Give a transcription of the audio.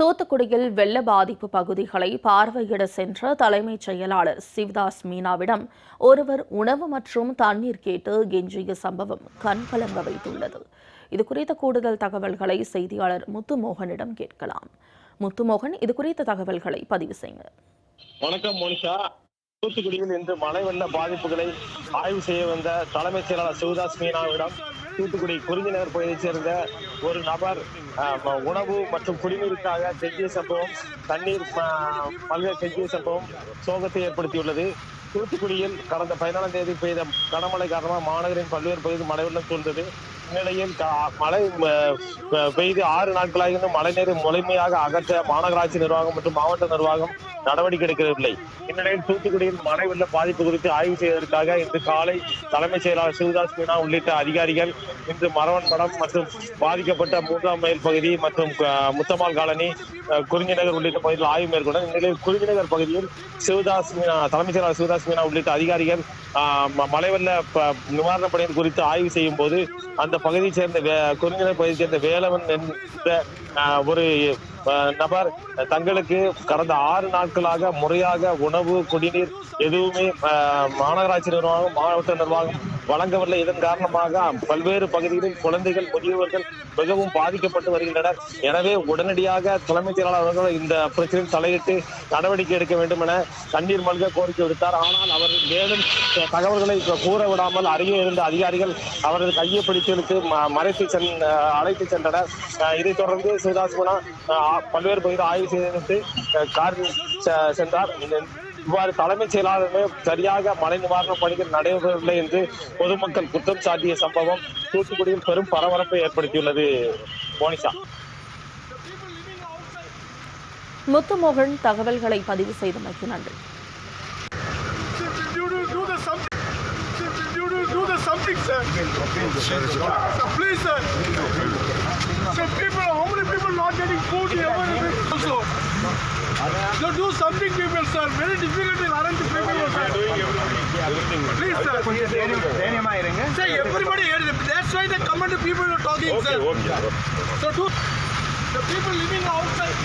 தூத்துக்குடியில் வெள்ள பாதிப்பு பகுதிகளை பார்வையிட சென்ற தலைமைச் செயலாளர் சிவதாஸ் மீனாவிடம் ஒருவர் உணவு மற்றும் தண்ணீர் கேட்டு கெஞ்சிய சம்பவம் கண்கலங்க வைத்துள்ளது. இது குறித்த கூடுதல் தகவல்களை செய்தியாளர் முத்துமோகனிடம் கேட்கலாம். முத்துமோகன் இது குறித்த தகவல்களை பதிவு செய்யுங்க. வணக்கம் மோனிஷா. தூத்துக்குடியில் இன்று மழை வெள்ள பாதிப்புகளை ஆய்வு செய்ய வந்த தலைமைச் செயலாளர் சிவதாஸ் மீனாவிடம் தூத்துக்குடி குறிஞ்சிநகர் பகுதியைச் சேர்ந்த ஒரு நபர் உணவு மற்றும் குடிநீருக்காக கெஞ்சிய சம்பவம் தண்ணீர் அஹ், பல்வேறு கெஞ்சிய சம்பவம் சோகத்தை ஏற்படுத்தியுள்ளது. தூத்துக்குடியில் கடந்த பதினாலாம் தேதி பெய்த கனமழை காரணமாக மாநகரின் பல்வேறு பகுதியில் மழை வெள்ளம் சூழ்ந்தது. இந்நிலையில் மழை பெய்து ஆறு நாட்களாக இன்னும் மழைநீரை முழுமையாக அகற்ற மாநகராட்சி நிர்வாகம் மற்றும் மாவட்ட நிர்வாகம் நடவடிக்கை எடுக்கவில்லை. இந்நிலையில் தூத்துக்குடியில் மழை வெள்ள பாதிப்பு குறித்து ஆய்வு செய்வதற்காக இன்று காலை தலைமைச் செயலாளர் சிவதாஸ் மீனா உள்ளிட்ட அதிகாரிகள் இன்று மரவன் மடம் மற்றும் பாதிக்கப்பட்ட மூன்றாம் மைல் பகுதி மற்றும் அஹ், முத்தம்மாள் காலனி அஹ், குறிஞ்சிநகர் உள்ளிட்ட பகுதியில் ஆய்வு மேற்கொண்டனர். இந்நிலையில் குறிஞ்சிநகர் பகுதியில் சிவதாஸ் மீனா தலைமைச் செயலாளர் சிவதாஸ் மீனா உள்ளிட்ட அதிகாரிகள் மலைவெள்ள நிவாரணப் பணிகள் குறித்து ஆய்வு செய்யும் போது அந்த பகுதியைச் சேர்ந்த வே- குறிஞ்சிநகர் பகுதியைச் சேர்ந்த வேலவன் என்ற ஒரு நபர் தங்களுக்கு கடந்த ஆறு நாட்களாக முறையாக உணவு குடிநீர் எதுவுமே மாநகராட்சி நிர்வாகம் மாவட்ட நிர்வாகம் வழங்கவில்லை. இதன் காரணமாக பல்வேறு பகுதிகளில் குழந்தைகள் முதியவர்கள் மிகவும் பாதிக்கப்பட்டு வருகின்றனர். எனவே உடனடியாக தலைமைச் செயலாளர் அவர்கள் இந்த பிரச்சனையில் தலையிட்டு நடவடிக்கை எடுக்க வேண்டும் என தண்ணீர் மல்க கோரிக்கை விடுத்தார். ஆனால் அவர் மேலும் தகவல்களை கூற விடாமல் அருகே இருந்த அதிகாரிகள் அவரது கையை பிடித்தலுக்கு ம- மறைத்து சென் அழைத்து சென்றனர். இதைத் தொடர்ந்து சிவதாசுமனா பல்வேறு பகுதியில் ஆய்வு செய்து கார் செ- சென்றார். இவ்வாறு தலைமைச் செயலாளருமே சரியாக மழை நிவாரணப் பணிகள் நடைபெறவில்லை என்று பொதுமக்கள் குற்றம் சாட்டிய சம்பவம் தூத்துக்குடியில் பெரும் பரபரப்பை ஏற்படுத்தியுள்ளது மோனிஷா முத்துமோகன் தகவல்களை பதிவு செய்தமைக்கு நன்றி something. Sir. So please, sir. So people, how many people not getting food also? So do something, people, sir. Very difficult to arrange the people, sir. Please, sir. Sir, everybody here. That's why the command people are talking, sir. So do the people living outside.